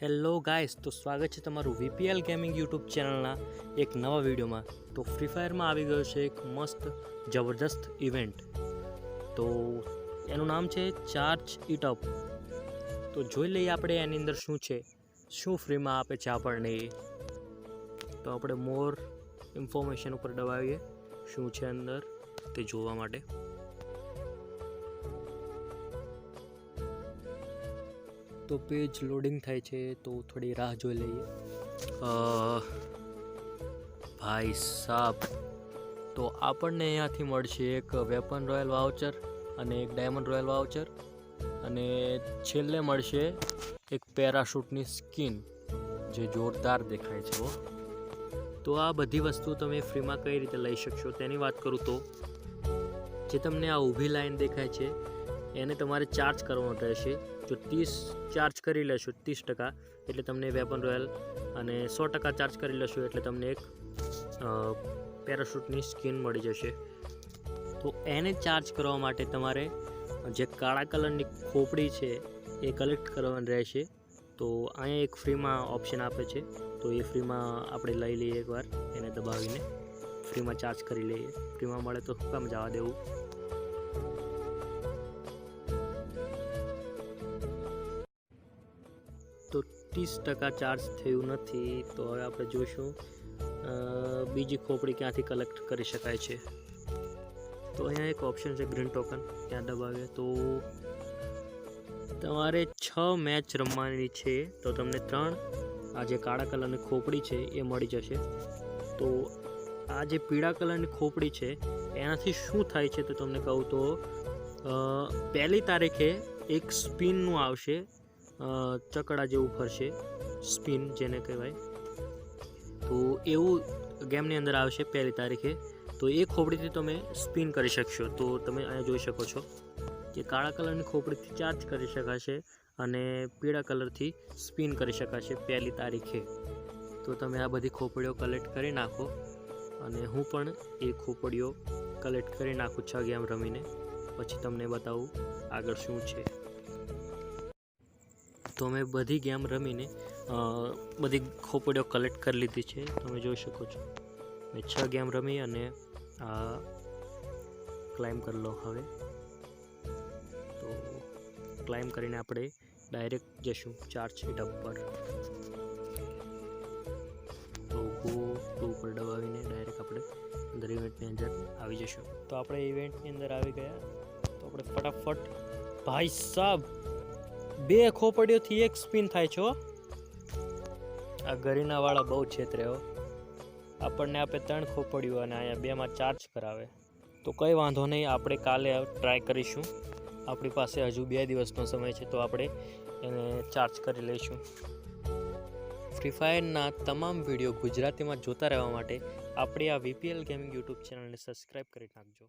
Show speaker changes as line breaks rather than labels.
Hello guys, તો સ્વાગત છે તમારું વીપીએલ ગેમિંગ યુટ્યુબ ચેનલના એક નવા વિડીયોમાં. તો ફ્રી ફાયરમાં આવી ગયો છે એક મસ્ત, જબરદસ્ત ઇવેન્ટ તો એનું નામ છે ચાર્જ ઇટ અપ તો જોઈ લઈએ આપણે એની અંદર શું છે, શું ફ્રીમાં આપે છે આપણને તો આપણે મોર ઇન્ફોર્મેશન ઉપર દબાવીએ, શું છે અંદર તે જોવા માટે. તો પેજ લોડિંગ થાય છે, તો થોડી રાહ જોઈ લઈએ. ભાઈ સાબ, તો આપણને અહીંયાથી મળશે એક વેપન રોયલ વાઉચર અને એક ડાયમંડ રોયલ વાઉચર. અને છેલ્લે મળશે એક પેરાશૂટની સ્કિન, જે જોરદાર દેખાય છે તો આ બધી વસ્તુ તમે ફ્રીમાં કઈ રીતે લઈ શકશો તેની વાત કરું તો, જે તમને આ ઊભી લાઈન દેખાય છે એને તમારે ચાર્જ કરવાનો રહેશે. જો ત્રીસ ચાર્જ કરી લેશો, ત્રીસ ટકા, એટલે તમને વેપન રોયલ અને સો ટકા ચાર્જ કરી લેશો, એટલે તમને એક પેરાશૂટની સ્કીન મળી જશે. તો એને ચાર્જ કરવા માટે તમારે જે કાળા કલરની ખોપડી છે, એ કલેક્ટ કરવાની રહેશે. તો અહીંયા એક ફ્રીમાં ઓપ્શન આપે છે. તો એ ફ્રીમાં આપણે લઈ લઈએ એકવાર, એને દબાવીને. ફ્રીમાં ચાર્જ કરી લઈએ. ફ્રીમાં મળે તો કામ જવા દેવું? તો ત્રીસ ટકા ચાર્જ થયું નથી, તો હવે આપણે જોઈશું બીજી ખોપડી ક્યાંથી કલેક્ટ કરી શકાય છે. તો અહીંયા એક ઓપ્શન છે ગ્રીન ટોકન ત્યાં દબાવીએ. તો તમારે છ મેચ રમવાની છે, તો તમને ત્રણ, આ જે કાળા કલરની ખોપડી છે, એ મળી જશે. તો આ જે પીળા કલરની ખોપડી છે, એનાથી શું થાય છે તો તમને કહું તો પહેલી તારીખે એક સ્પિનનું આવશે ચકડા જેવું ફરશે. સ્પિન જેને કહેવાય. તો એવું ગેમની અંદર આવશે પહેલી તારીખે. તો એ ખોપડીથી તમે સ્પિન કરી શકશો. તો તમે અહીંયા જોઈ શકો છો કે કાળા કલરની ખોપડીથી ચાર્જ કરી શકાશે અને પીળા કલરથી સ્પિન કરી શકાશે પહેલી તારીખે. તો તમે આ બધી ખોપડીઓ કલેક્ટ કરી નાખો અને હું પણ એ ખોપડીઓ કલેક્ટ કરી નાખું છ ગેમ રમીને. પછી તમને બતાવું આગળ શું છે. તો મેં બધી ગેમ રમીને બધી ખોપડીઓ કલેક્ટ કરી લીધી છે. તમે જોઈ શકો છો. મેં છ ગેમ રમી અને આ ક્લાઇમ કરી લો હવે. તો ક્લાઇમ કરીને આપણે ડાયરેક્ટ જઈશું ચાર્જ હિટઅપ પર તો ગો ટુ પર દબાવીને ડાયરેક્ટ આપણે અંદર ઇવેન્ટની અંદર આવી જઈશું તો આપણે ઇવેન્ટની અંદર આવી ગયા. તો આપણે ફટાફટ, ભાઈ સાબ બે ખોપડીઓથી એક સ્પિન થાય છો આ ગરીનાવાળા બહુ છેતરે હો. આપણને આપે ત્રણ ખોપડીઓ અને અહીંયા બેમાં ચાર્જ કરાવે. તો કંઈ વાંધો નહીં, આપણે કાલે ટ્રાય કરીશું. આપણી પાસે હજુ બે દિવસનો સમય છે, તો આપણે એને ચાર્જ કરી લઈશું. ફ્રી ફાયરના તમામ વીડિયો ગુજરાતીમાં જોતા રહેવા માટે આપણી આ વીપીએલ ગેમિંગ યુટ્યુબ ચેનલને સબસ્ક્રાઈબ કરી નાખજો.